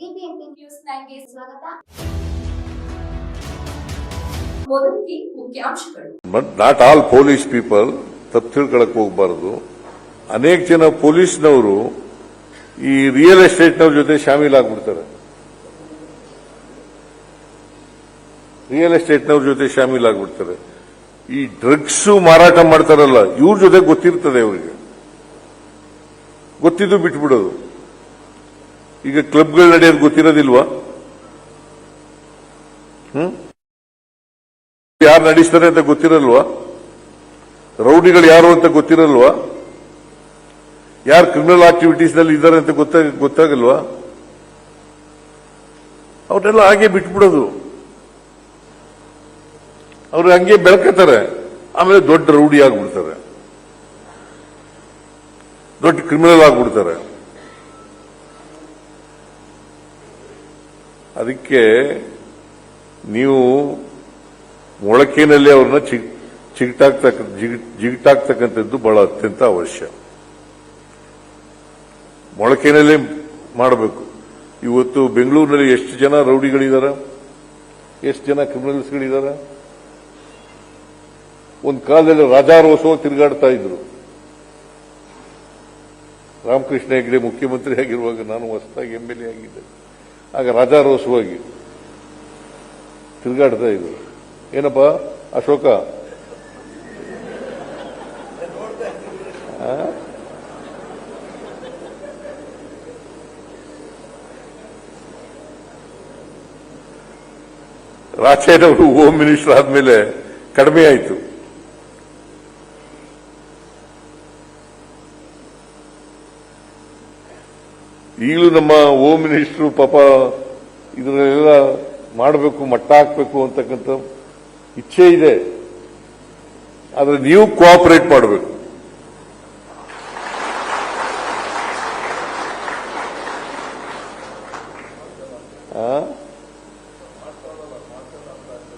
News ಸ್ವಾಗತ. ಮೊದಲಿಗೆ ಮುಖ್ಯಾಂಶಗಳು. ನಾಟ್ ಆಲ್ ಪೊಲೀಸ್ ಪೀಪಲ್ ತಪ್ಪು ತಿಳ್ಕೊಳಕ್ ಹೋಗಬಾರದು. ಅನೇಕ ಜನ ಪೊಲೀಸ್ನವರು ಈ ರಿಯಲ್ ಎಸ್ಟೇಟ್ನವ್ರ ಜೊತೆ ಶಾಮೀಲಾಗ್ಬಿಡ್ತಾರೆ. ರಿಯಲ್ ಎಸ್ಟೇಟ್ನವ್ರ ಜೊತೆ ಶಾಮೀಲಾಗ್ಬಿಡ್ತಾರೆ. ಈ ಡ್ರಗ್ಸ್ ಮಾರಾಟ ಮಾಡ್ತಾರಲ್ಲ, ಇವ್ರ ಜೊತೆ ಗೊತ್ತಿರ್ತದೆ ಅವರಿಗೆ. ಗೊತ್ತಿದ್ದು ಬಿಟ್ಬಿಡೋದು. ಈಗ ಕ್ಲಬ್ಗಳು ನಡೆಯೋದು ಗೊತ್ತಿರೋದಿಲ್ವಾ? ಹ್ಮ್? ಯಾರು ನಡೆಸ್ತಾರೆ ಅಂತ ಗೊತ್ತಿರಲ್ವಾ? ರೌಡಿಗಳು ಯಾರು ಅಂತ ಗೊತ್ತಿರಲ್ವಾ? ಯಾರು ಕ್ರಿಮಿನಲ್ ಆಕ್ಟಿವಿಟೀಸ್ನಲ್ಲಿ ಇದ್ದಾರೆ ಅಂತ ಗೊತ್ತಾಗ ಗೊತ್ತಾಗಲ್ವಾ? ಅವ್ರನ್ನೆಲ್ಲ ಹಾಗೆ ಬಿಟ್ಬಿಡೋದು. ಅವ್ರು ಹಂಗೆ ಬೆಳ್ಕೋತಾರೆ. ಆಮೇಲೆ ದೊಡ್ಡ ರೌಡಿ ಆಗ್ಬಿಡ್ತಾರೆ. ದೊಡ್ಡ ಕ್ರಿಮಿನಲ್ ಆಗ್ಬಿಡ್ತಾರೆ. ಅದಕ್ಕೆ ನೀವು ಮೊಳಕೆನಲ್ಲಿ ಅವ್ರನ್ನ ಚಿಗ್ ಚಿಗಟಾಕ್ತಕ್ಕ ಜಿಗ್- ಜಿಗಟಾಕ್ತಕ್ಕಂಥದ್ದು ಬಹಳ ಅತ್ಯಂತ ಅವಶ್ಯ. ಮೊಳಕೆನಲ್ಲೇ ಮಾಡಬೇಕು. ಇವತ್ತು ಬೆಂಗಳೂರಿನಲ್ಲಿ ಎಷ್ಟು ಜನ ರೌಡಿಗಳಿದ್ದಾರೆ ಎಷ್ಟು ಜನ ಕ್ರಿಮಿನಲ್ಸ್ಗಳಿದ್ದಾರೆ ಒಂದು ಕಾಲದಲ್ಲಿ ರಾಜಾರೋತ್ಸವ ತಿರುಗಾಡ್ತಾ ಇದ್ರು. ರಾಮಕೃಷ್ಣ ಹೆಗ್ಡೆ ಮುಖ್ಯಮಂತ್ರಿ ಆಗಿರುವಾಗ ನಾನು ಹೊಸದಾಗಿ ಎಲ್ ಎ ಆಗಿದ್ದೆ. ಆಗ ರಾಜಾರೋತ್ಸವಾಗಿ ತಿರುಗಾಡ್ತಾ ಇದ್ರು. ಏನಪ್ಪ ಅಶೋಕ? ರಾಜೇನವರು ಹೋಮ್ ಮಿನಿಸ್ಟರ್ ಆದ್ಮೇಲೆ ಕಡಿಮೆ ಆಯಿತು. ಈಗಲೂ ನಮ್ಮ ಹೋಮ್ ಮಿನಿಸ್ಟರ್ ಪಾಪ ಇದನ್ನೆಲ್ಲ ಮಾಡಬೇಕು, ಮಟ್ಟ ಹಾಕಬೇಕು ಅಂತಕ್ಕಂಥ ಇಚ್ಛೆ ಇದೆ. ಆದರೆ ನೀವು ಕೋಆಪರೇಟ್ ಮಾಡಬೇಕು.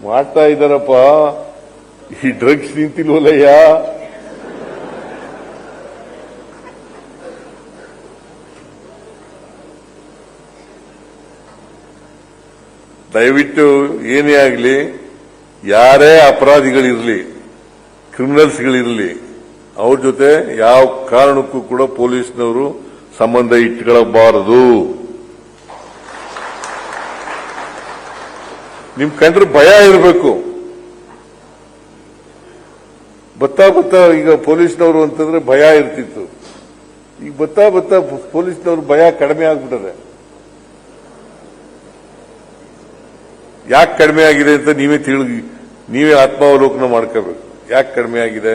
ಮಾಡ್ತಾ ಇದ್ದಾರಪ್ಪ. ಈ ಡ್ರಗ್ಸ್ ನಿಂತಿಲ್ವಲ್ಲಯ್ಯ? ದಯವಿಟ್ಟು ಏನೇ ಆಗಲಿ, ಯಾರೇ ಅಪರಾಧಿಗಳಿರಲಿ ಕ್ರಿಮಿನಲ್ಸ್ಗಳಿರಲಿ ಅವ್ರ ಜೊತೆ ಯಾವ ಕಾರಣಕ್ಕೂ ಕೂಡ ಪೊಲೀಸ್ನವರು ಸಂಬಂಧ ಇಟ್ಕೊಳ್ಳಬಾರದು ನಿಮ್ ಕಂಡ್ರೆ ಭಯ ಇರಬೇಕು. ಬತ್ತಾ ಬತ್ತಾ ಈಗ ಪೊಲೀಸ್ನವರು ಅಂತಂದ್ರೆ ಭಯ ಇರ್ತಿತ್ತು. ಈಗ ಬತ್ತಾ ಬತ್ತಾ ಪೊಲೀಸ್ನವರು ಭಯ ಕಡಿಮೆ ಆಗ್ಬಿಟ್ಟದೆ ಯಾಕೆ ಕಡಿಮೆ ಆಗಿದೆ ಅಂತ ನೀವೇ ತಿಳಿ, ನೀವೇ ಆತ್ಮಾವಲೋಕನ ಮಾಡ್ಕೋಬೇಕು. ಯಾಕೆ ಕಡಿಮೆ ಆಗಿದೆ?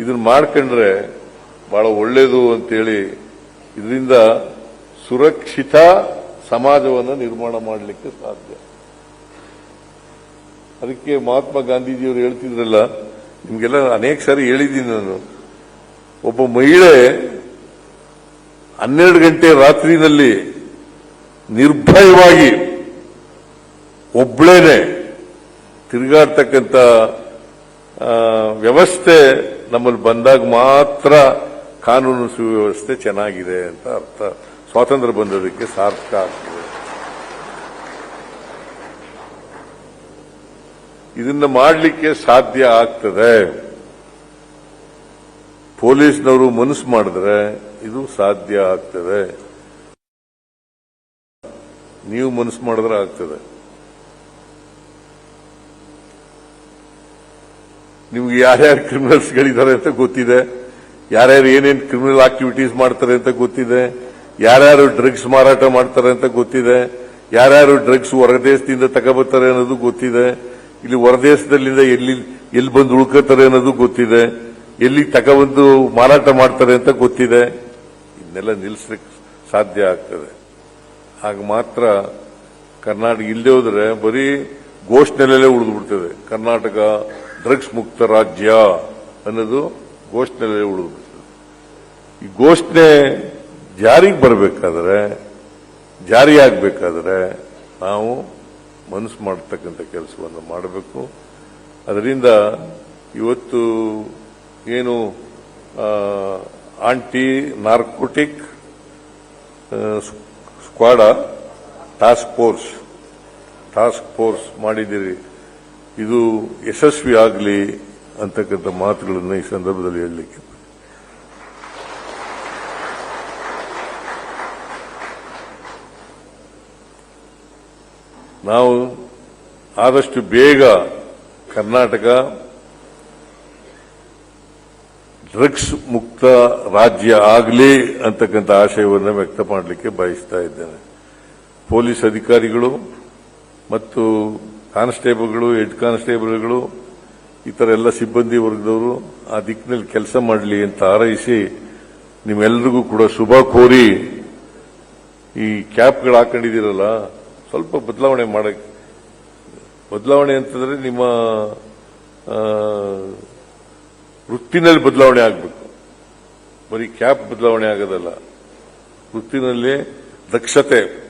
ಇದನ್ನ ಮಾಡ್ಕೊಂಡ್ರೆ ಬಹಳ ಒಳ್ಳೇದು ಅಂತೇಳಿ ಇದರಿಂದ ಸುರಕ್ಷಿತ ಸಮಾಜವನ್ನು ನಿರ್ಮಾಣ ಮಾಡಲಿಕ್ಕೆ ಸಾಧ್ಯ. ಅದಕ್ಕೆ ಮಹಾತ್ಮ ಗಾಂಧೀಜಿಯವರು ಹೇಳ್ತಿದ್ರಲ್ಲ, ನಿಮ್ಗೆಲ್ಲ ಅನೇಕ ಸಾರಿ ಹೇಳಿದ್ದೀನಿ ನಾನು. ಒಬ್ಬ ಮಹಿಳೆ ಹನ್ನೆರಡು ಗಂಟೆ ರಾತ್ರಿನಲ್ಲಿ ನಿರ್ಭಯವಾಗಿ ಒಬ್ಳೇನೆ ತಿರುಗಾಡ್ತಕ್ಕಂಥ ವ್ಯವಸ್ಥೆ ನಮ್ಮಲ್ಲಿ ಬಂದಾಗ ಮಾತ್ರ ಕಾನೂನು ಸುವ್ಯವಸ್ಥೆ ಚೆನ್ನಾಗಿದೆ ಅಂತ ಅರ್ಥ. ಸ್ವಾತಂತ್ರ್ಯ ಬಂದದಕ್ಕೆ ಸಾರ್ಥಕ ಆಗ್ತದೆ. ಇದನ್ನ ಮಾಡಲಿಕ್ಕೆ ಸಾಧ್ಯ ಆಗ್ತದೆ. ಪೊಲೀಸ್ನವರು ಮನಸ್ಸು ಮಾಡಿದ್ರೆ ಇದು ಸಾಧ್ಯ ಆಗ್ತದೆ. ನೀವು ಮನಸ್ಸು ಮಾಡಿದ್ರೆ ಆಗ್ತದೆ. ನಿಮ್ಗೆ ಯಾರ್ಯಾರು ಕ್ರಿಮಿನಲ್ಸ್ಗಳಿದ್ದಾರೆ ಅಂತ ಗೊತ್ತಿದೆ? ಯಾರ್ಯಾರು ಏನೇನು ಕ್ರಿಮಿನಲ್ ಆಕ್ಟಿವಿಟೀಸ್ ಮಾಡ್ತಾರೆ ಅಂತ ಗೊತ್ತಿದೆ? ಯಾರ್ಯಾರು ಡ್ರಗ್ಸ್ ಮಾರಾಟ ಮಾಡ್ತಾರೆ ಅಂತ ಗೊತ್ತಿದೆ? ಯಾರ್ಯಾರು ಡ್ರಗ್ಸ್ ಹೊರದೇಶದಿಂದ ತಗೋಬರ್ತಾರೆ ಅನ್ನೋದು ಗೊತ್ತಿದೆ? ಇಲ್ಲಿ ಹೊರದೇಶದಲ್ಲಿಂದ ಎಲ್ಲಿ ಎಲ್ಲಿ ಬಂದು ಉಳ್ಕೋತಾರೆ ಅನ್ನೋದು ಗೊತ್ತಿದೆ? ಎಲ್ಲಿ ತಗೊಬಂದು ಮಾರಾಟ ಮಾಡ್ತಾರೆ ಅಂತ ಗೊತ್ತಿದೆ? ಇದನ್ನೆಲ್ಲ ನಿಲ್ಲಿಸ್ಲಿಕ್ಕೆ ಸಾಧ್ಯ ಆಗ್ತದೆ. ಆಗ ಮಾತ್ರ ಕರ್ನಾಟಕ ಇಲ್ಲದೆ ಹೋದರೆ ಬರೀ ಘೋಷಣೆಲೆ ಉಳಿದು ಬಿಡ್ತದೆ ಕರ್ನಾಟಕ ಡ್ರಗ್ಸ್ ಮುಕ್ತ ರಾಜ್ಯ ಅನ್ನೋದು ಘೋಷಣೆಲೆ ಉಳಿದು ಬಿಡ್ತದೆ ಈ ಘೋಷಣೆ ಜಾರಿಗೆ ಬರಬೇಕಾದ್ರೆ, ಜಾರಿಯಾಗಬೇಕಾದ್ರೆ ನಾವು ಮನಸ್ಸು ಮಾಡತಕ್ಕಂಥ ಕೆಲಸವನ್ನು ಮಾಡಬೇಕು. ಅದರಿಂದ ಇವತ್ತು ಏನು anti narcotic squad task force task force ಮಾಡಿದ್ದೀರಿ. ಇದು ಯಶಸ್ವಿ ಆಗಲಿ ಅಂತಕ್ಕಂಥ ಮಾತುಗಳನ್ನು ಈ ಸಂದರ್ಭದಲ್ಲಿ ಹೇಳಲಿಕ್ಕೆ. ನಾವು ಆದಷ್ಟು ಬೇಗ ಕರ್ನಾಟಕ ಡ್ರಗ್ಸ್ ಮುಕ್ತ ರಾಜ್ಯ ಆಗಲಿ ಅಂತಕ್ಕಂಥ ಆಶಯವನ್ನು ವ್ಯಕ್ತ ಮಾಡಲಿಕ್ಕೆ ಬಯಸ್ತಾ ಇದ್ದೇನೆ. ಪೊಲೀಸ್ ಅಧಿಕಾರಿಗಳು ಮತ್ತು ಕಾನ್ಸ್ಟೇಬಲ್ಗಳು, ಹೆಡ್ ಕಾನ್ಸ್ಟೇಬಲ್ಗಳು ಈ ಥರ ಎಲ್ಲ ಸಿಬ್ಬಂದಿ ವರ್ಗದವರು ಆ ದಿಕ್ಕಿನಲ್ಲಿ ಕೆಲಸ ಮಾಡಲಿ ಅಂತ ಹಾರೈಸಿ ನಿಮ್ಮೆಲ್ಲರಿಗೂ ಕೂಡ ಶುಭ ಕೋರಿ ಈ ಕ್ಯಾಪ್ಗಳು ಹಾಕೊಂಡಿದ್ದೀರಲ್ಲ, ಸ್ವಲ್ಪ ಬದಲಾವಣೆ ಮಾಡಕ್ಕೆ ಬದಲಾವಣೆ ಅಂತಂದ್ರೆ ನಿಮ್ಮ ವೃತ್ತಿನಲ್ಲಿ ಬದಲಾವಣೆ ಆಗಬೇಕು. ಬರೀ ಕ್ಯಾಪ್ ಬದಲಾವಣೆ ಆಗೋದಲ್ಲ. ವೃತ್ತಿನಲ್ಲಿ ದಕ್ಷತೆ.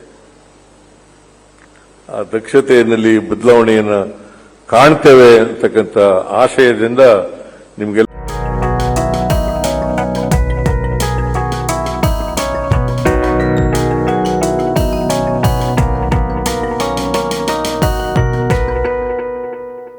ಆ ದಕ್ಷತೆಯಲ್ಲಿ ಬದಲಾವಣೆಯನ್ನು ಕಾಣ್ತೇವೆ ಅಂತಕ್ಕಂಥ ಆಶಯದಿಂದ ನಿಮಗೆಲ್ಲ